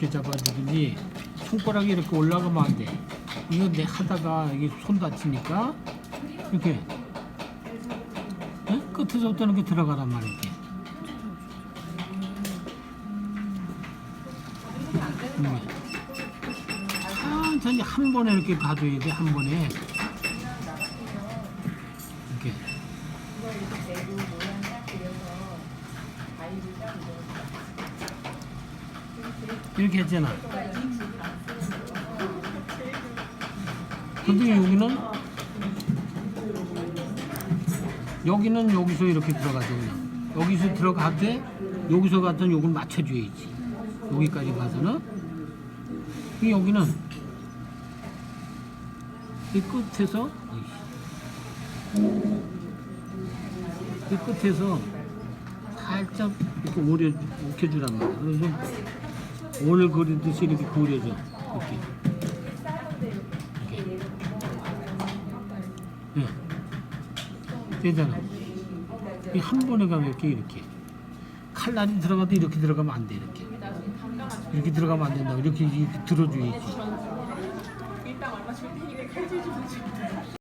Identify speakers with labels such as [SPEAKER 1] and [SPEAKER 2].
[SPEAKER 1] 이렇게 잡아주든지 손가락이 이렇게 올라가면 안 돼. 이거 내 하다가 이게 손 다치니까 이렇게 예? 끝에서부터 이렇게 들어가란 말이지. 음. 천천히 한 번에 이렇게 가줘야 돼, 한 번에. 이렇게. 이렇게 했잖아. 근데 여기는 여기는 여기서 이렇게 들어가죠 그냥. 여기서 들어가되 여기서 갔던 요걸 맞춰줘야지. 여기까지 가서는 이 여기는 이 끝에서 이 끝에서 살짝 이렇게 오려 익혀주란 말이야. 그래서 오늘 그리듯이 이렇게 그려줘. 이렇게. 이렇게. 예. 되잖아. 이한 번에 가면 이렇게 이렇게. 칼날이 들어가도 이렇게 들어가면 안 돼. 이렇게. 이렇게 들어가면 안 된다. 이렇게, 이렇게 들어줘야지.